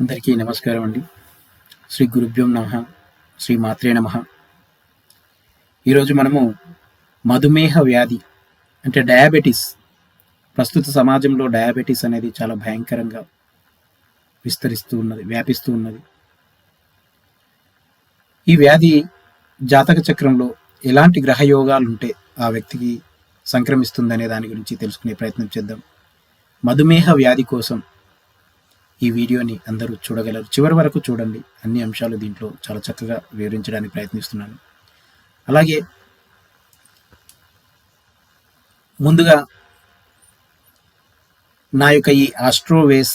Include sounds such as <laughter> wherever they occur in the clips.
అందరికీ నమస్కారం అండి. శ్రీ గురుభ్యం నమ శ్రీ మాత్రే నమ. ఈరోజు మనము మధుమేహ వ్యాధి అంటే డయాబెటీస్ ప్రస్తుత సమాజంలో డయాబెటీస్ అనేది చాలా భయంకరంగా విస్తరిస్తూ ఉన్నది వ్యాపిస్తూ ఉన్నది. ఈ వ్యాధి జాతక చక్రంలో ఎలాంటి గ్రహయోగాలు ఉంటే ఆ వ్యక్తికి సంక్రమిస్తుందనే దాని గురించి తెలుసుకునే ప్రయత్నం చేద్దాం. మధుమేహ వ్యాధి కోసం ఈ వీడియోని అందరూ చూడగలరు. చివరి వరకు చూడండి. అన్ని అంశాలు దీంట్లో చాలా చక్కగా వివరించడానికి ప్రయత్నిస్తున్నాను. అలాగే ముందుగా నా యొక్క ఈ ఆస్ట్రోవేస్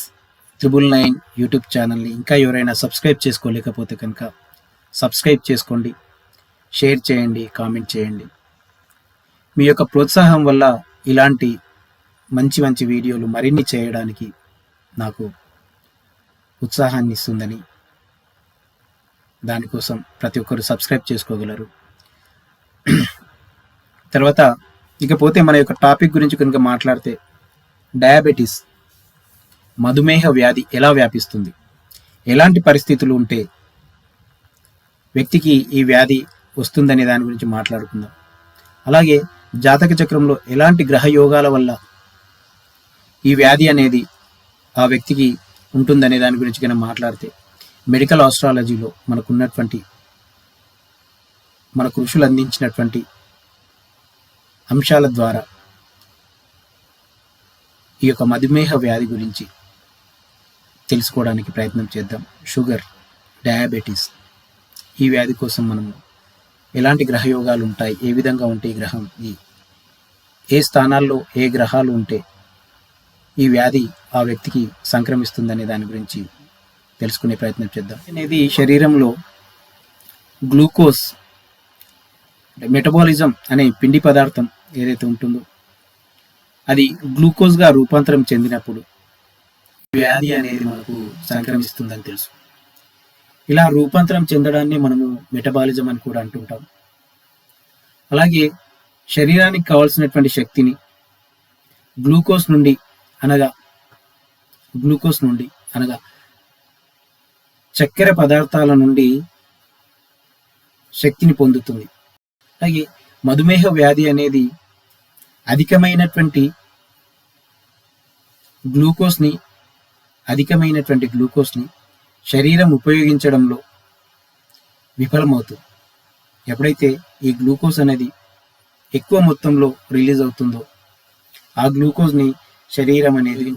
త్రిబుల్ నైన్ యూట్యూబ్ ఛానల్ని ఇంకా ఎవరైనా సబ్స్క్రైబ్ చేసుకోలేకపోతే కనుక సబ్స్క్రైబ్ చేసుకోండి. షేర్ చేయండి. కామెంట్ చేయండి. మీ యొక్క ప్రోత్సాహం వల్ల ఇలాంటి మంచి మంచి వీడియోలు మరిన్ని చేయడానికి నాకు ఉత్సాహాన్ని ఇస్తుందని దానికోసం ప్రతి ఒక్కరు సబ్స్క్రైబ్ చేసుకోగలరు. <clears throat> తర్వాత ఇకపోతే మన యొక్క టాపిక్ గురించి కనుక మాట్లాడితే డయాబెటీస్ మధుమేహ వ్యాధి ఎలా వ్యాపిస్తుంది? ఎలాంటి పరిస్థితులు ఉంటే వ్యక్తికి ఈ వ్యాధి వస్తుందనే దాని గురించి మాట్లాడుకుందాం. అలాగే జాతక చక్రంలో ఎలాంటి గ్రహ యోగాల వల్ల ఈ వ్యాధి అనేది ఆ వ్యక్తికి ఉంటుందనే దాని గురించి కనుక మాట్లాడితే మెడికల్ ఆస్ట్రాలజీలో మనకున్నటువంటి మన కృషులు అందించినటువంటి అంశాల ద్వారా ఈ యొక్క మధుమేహ వ్యాధి గురించి తెలుసుకోవడానికి ప్రయత్నం చేద్దాం. షుగర్ డయాబెటీస్ ఈ వ్యాధి కోసం మనము ఎలాంటి గ్రహయోగాలు ఉంటాయి? ఏ విధంగా ఉంటే గ్రహం? ఈ ఏ స్థానాల్లో ఏ గ్రహాలు ఉంటే ఈ వ్యాధి ఆ వ్యక్తికి సంక్రమిస్తుందనే దాని గురించి తెలుసుకునే ప్రయత్నం చేద్దాం. అనేది శరీరంలో గ్లూకోజ్ మెటబాలిజం అనే పిండి పదార్థం ఏదైతే ఉంటుందో అది గ్లూకోజ్గా రూపాంతరం చెందినప్పుడు వ్యాధి అనేది మనకు సంక్రమిస్తుందని తెలుసు. ఇలా రూపాంతరం చెందడాన్ని మనము మెటబాలిజం అని కూడా అంటుంటాం. అలాగే శరీరానికి కావాల్సినటువంటి శక్తిని గ్లూకోజ్ నుండి అనగా గ్లూకోజ్ నుండి అనగా చక్కెర పదార్థాల నుండి శక్తిని పొందుతుంది. అలాగే మధుమేహ వ్యాధి అనేది అధికమైనటువంటి గ్లూకోజ్ని అధికమైనటువంటి గ్లూకోజ్ని శరీరం ఉపయోగించడంలో విఫలమవుతుంది. ఎప్పుడైతే ఈ గ్లూకోజ్ అనేది ఎక్కువ మొత్తంలో రిలీజ్ అవుతుందో ఆ గ్లూకోజ్ని శరీరం అనేది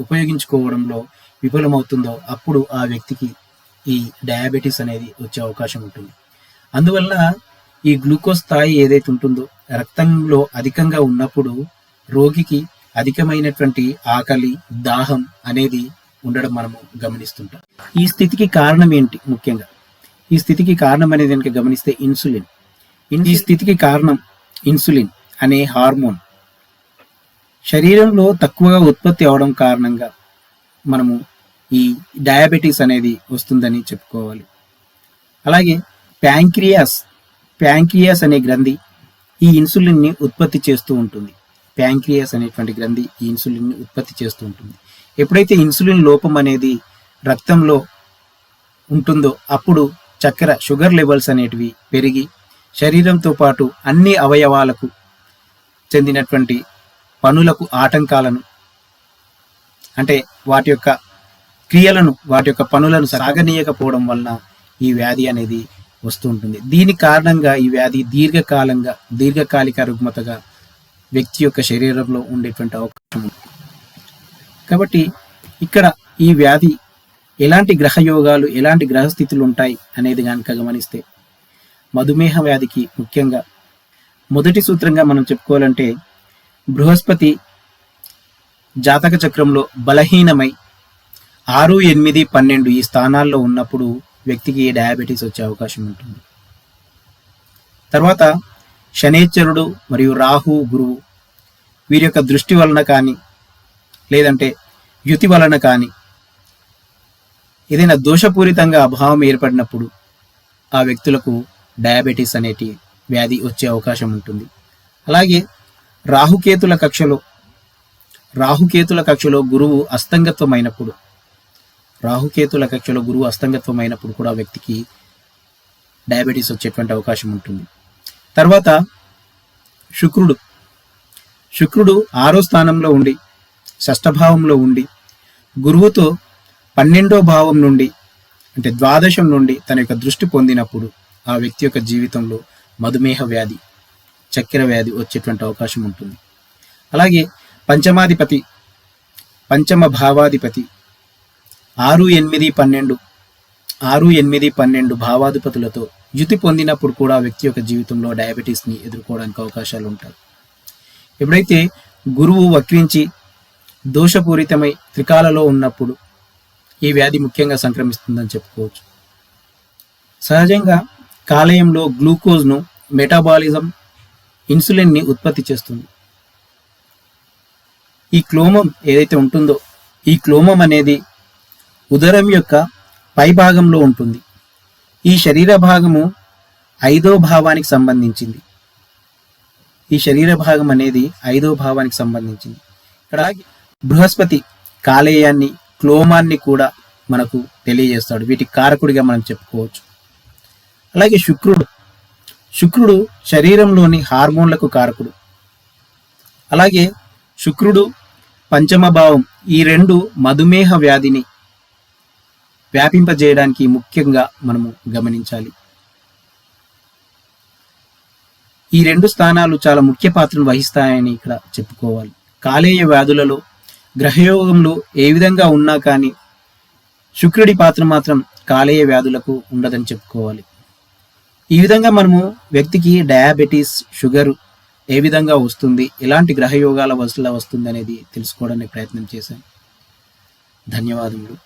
ఉపయోగించుకోవడంలో విఫలమవుతుందో అప్పుడు ఆ వ్యక్తికి ఈ డయాబెటీస్ అనేది వచ్చే అవకాశం ఉంటుంది. అందువల్ల ఈ గ్లూకోజ్ స్థాయి ఏదైతే ఉంటుందో రక్తంలో అధికంగా ఉన్నప్పుడు రోగికి అధికమైనటువంటి ఆకలి దాహం అనేది ఉండడం మనము గమనిస్తుంటాం. ఈ స్థితికి కారణం ఏంటి ముఖ్యంగా? ఈ స్థితికి కారణం అనేది కనుక గమనిస్తే ఇన్సులిన్. ఈ స్థితికి కారణం ఇన్సులిన్ అనే హార్మోన్. శరీరంలో తక్కువగా ఉత్పత్తి అవడం కారణంగా మనము ఈ డయాబెటీస్ అనేది వస్తుందని చెప్పుకోవాలి. అలాగే ప్యాంక్రియాస్ ప్యాంక్రియాస్ అనే గ్రంథి ఈ ఇన్సులిన్ని ఉత్పత్తి చేస్తూ ఉంటుంది. ప్యాంక్రియాస్ అనేటువంటి గ్రంథి ఈ ఇన్సులిన్ని ఉత్పత్తి చేస్తూ ఉంటుంది. ఎప్పుడైతే ఇన్సులిన్ లోపం అనేది రక్తంలో ఉంటుందో అప్పుడు చక్కెర షుగర్ లెవెల్స్ అనేటివి పెరిగి శరీరంతో పాటు అన్ని అవయవాలకు చెందినటువంటి పనులకు ఆటంకాలను అంటే వాటి యొక్క క్రియలను వాటి యొక్క పనులను సాగనీయకపోవడం వలన ఈ వ్యాధి అనేది వస్తూ ఉంటుంది దీని కారణంగా ఈ వ్యాధి దీర్ఘకాలంగా దీర్ఘకాలిక రుగ్మతగా వ్యక్తి యొక్క శరీరంలో ఉండేటువంటి అవకాశం ఉంది. కాబట్టి ఇక్కడ ఈ వ్యాధి ఎలాంటి గ్రహయోగాలు ఎలాంటి గ్రహస్థితులు ఉంటాయి అనేది కనుక గమనిస్తే మధుమేహ వ్యాధికి ముఖ్యంగా మొదటి సూత్రంగా మనం చెప్పుకోవాలంటే బృహస్పతి జాతక చక్రంలో బలహీనమై ఆరు ఎనిమిది పన్నెండు ఈ స్థానాల్లో ఉన్నప్పుడు వ్యక్తికి డయాబెటీస్ వచ్చే అవకాశం ఉంటుంది. తర్వాత శనేశ్వరుడు మరియు రాహు గురువు వీరి యొక్క దృష్టి వలన కానీ లేదంటే యుతి వలన కానీ ఏదైనా దోషపూరితంగా అభావం ఏర్పడినప్పుడు ఆ వ్యక్తులకు డయాబెటీస్ అనేటి వ్యాధి వచ్చే అవకాశం ఉంటుంది. అలాగే రాహుకేతుల కక్షలో రాహుకేతుల కక్షలో గురువు అస్తంగత్వమైనప్పుడు రాహుకేతుల కక్షలో గురువు అస్తంగత్వం అయినప్పుడు కూడా వ్యక్తికి డయాబెటీస్ వచ్చేటువంటి అవకాశం ఉంటుంది. తర్వాత శుక్రుడు శుక్రుడు ఆరో స్థానంలో ఉండి షష్ఠభావంలో ఉండి గురువుతో పన్నెండో భావం నుండి అంటే ద్వాదశం నుండి తన యొక్క దృష్టి పొందినప్పుడు ఆ వ్యక్తి యొక్క జీవితంలో మధుమేహ వ్యాధి చక్కెర వ్యాధి వచ్చేటువంటి అవకాశం ఉంటుంది. అలాగే పంచమాధిపతి పంచమ భావాధిపతి ఆరు ఎనిమిది పన్నెండు ఆరు ఎనిమిది పన్నెండు భావాధిపతులతో యుతి పొందినప్పుడు కూడా వ్యక్తి యొక్క జీవితంలో డయాబెటీస్ని ఎదుర్కోవడానికి అవకాశాలు ఉంటాయి. ఎప్పుడైతే గురువు వక్రించి దోషపూరితమై త్రికాలలో ఉన్నప్పుడు ఈ వ్యాధి ముఖ్యంగా సంక్రమిస్తుందని చెప్పుకోవచ్చు. సహజంగా కాలేయంలో గ్లూకోజ్ను మెటాబాలిజం ఇన్సులిన్ని ఉత్పత్తి చేస్తుంది. ఈ క్లోమం ఏదైతే ఉంటుందో ఈ క్లోమం అనేది ఉదరం యొక్క పై భాగంలో ఉంటుంది. ఈ శరీర భాగము ఐదో భావానికి సంబంధించింది. ఈ శరీర భాగం అనేది ఐదో భావానికి సంబంధించింది. ఇక్కడ బృహస్పతి కాలేయాన్ని క్లోమాన్ని కూడా మనకు తెలియజేస్తాడు. వీటి కారకుడిగా మనం చెప్పుకోవచ్చు. అలాగే శుక్రుడు శుక్రుడు శరీరంలోని హార్మోన్లకు కారకుడు. అలాగే శుక్రుడు పంచమ భావం ఈ రెండు మధుమేహ వ్యాధిని వ్యాపింపజేయడానికి ముఖ్యంగా మనము గమనించాలి. ఈ రెండు స్థానాలు చాలా ముఖ్య పాత్రను వహిస్తాయని ఇక్కడ చెప్పుకోవాలి. కాలేయ వ్యాధులలో గ్రహయోగంలో ఏ విధంగా ఉన్నా కానీ శుక్రుడి పాత్ర మాత్రం కాలేయ వ్యాధులకు ఉండదని చెప్పుకోవాలి. ఈ విధంగా మనము వ్యక్తికి డయాబెటీస్ షుగర్ ఏ విధంగా వస్తుంది ఎలాంటి గ్రహయోగాల వసల వస్తుంది అనేది తెలుసుకోవడానికి ప్రయత్నం చేశాను. ధన్యవాదములు.